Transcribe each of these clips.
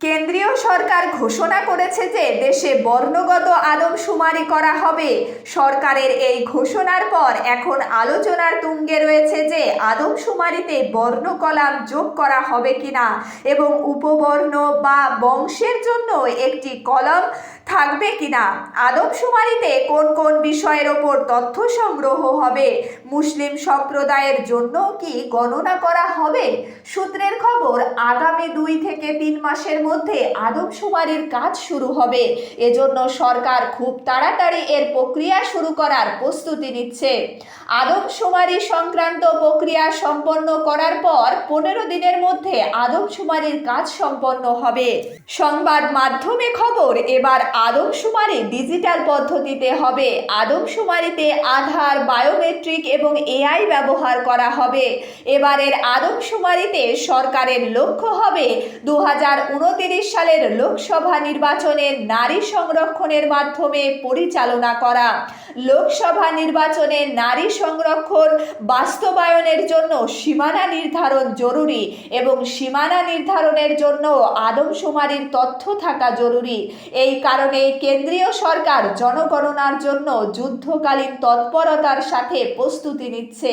কেন্দ্রীয় সরকার ঘোষণা করেছে যে দেশে বর্ণগত আদমশুমারি করা হবে। সরকারের এই ঘোষণার পর এখন আলোচনার তুঙ্গে রয়েছে যে আদমশুমারিতে বর্ণ কলাম যোগ করা হবে কিনা এবং উপবর্ণ বা বংশের জন্য একটি কলম থাকবে কিনা। আদমশুমারিতে কোন কোন বিষয়ের ওপর তথ্য সংগ্রহ হবে? মুসলিম সম্প্রদায়ের জন্য কি গণনা করা হবে? সূত্রের খবর, আগামী দুই থেকে তিন মাসের মধ্যে আদমশুমারির কাজ শুরু হবে। এজন্য সরকার খুব তাড়াতাড়ি এর প্রক্রিয়া শুরু করার প্রস্তুতি নিচ্ছে। আদমশুমারি সংক্রান্ত প্রক্রিয়া সম্পন্ন করার পর পনেরো দিনের মধ্যে আদমশুমারির কাজ সম্পন্ন হবে। সংবাদ মাধ্যমে খবর, এবার আদমশুমারি ডিজিটাল পদ্ধতিতে হবে। আদমশুমারিতে আধার, বায়োমেট্রিক এবং এআই ব্যবহার করা হবে। এবারের আদমশুমারিতে সরকারের লক্ষ্য হবে দু সালের লোকসভা নির্বাচনে নারী সংরক্ষণের মাধ্যমে পরিচালনা করা। লোকসভা নির্বাচনে নারী সংরক্ষণ বাস্তবায়নের জন্য সীমানা নির্ধারণ জরুরি এবং সীমানা নির্ধারণের জন্য আদমশুমারির তথ্য থাকা জরুরি। এই কারণে কেন্দ্রীয় সরকার জনগণনার জন্য যুদ্ধকালীন তৎপরতার সাথে প্রস্তুতি নিচ্ছে।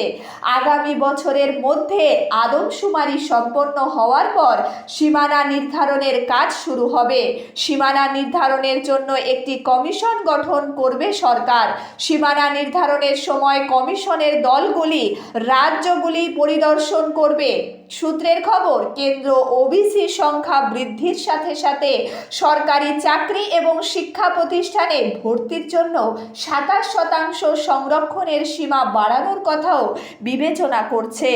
আগামী বছরের মধ্যে আদমশুমারি সম্পন্ন হওয়ার পর সীমানা নির্ধারণের কাজ শুরু হবে। সীমানা নির্ধারণের জন্য একটি কমিশন গঠন করবে সরকার। সীমানা নির্ধারণের সময় কমিশনের দলগুলি রাজ্যগুলি পরিদর্শন করবে। সূত্রের খবর, কেন্দ্র ওবিসি সংখ্যা বৃদ্ধির সাথে সাথে সরকারি চাকরি এবং শিক্ষা প্রতিষ্ঠানে ভর্তির জন্য সাতাশ শতাংশ সংরক্ষণের সীমা বাড়ানোর কথাও বিবেচনা করছে।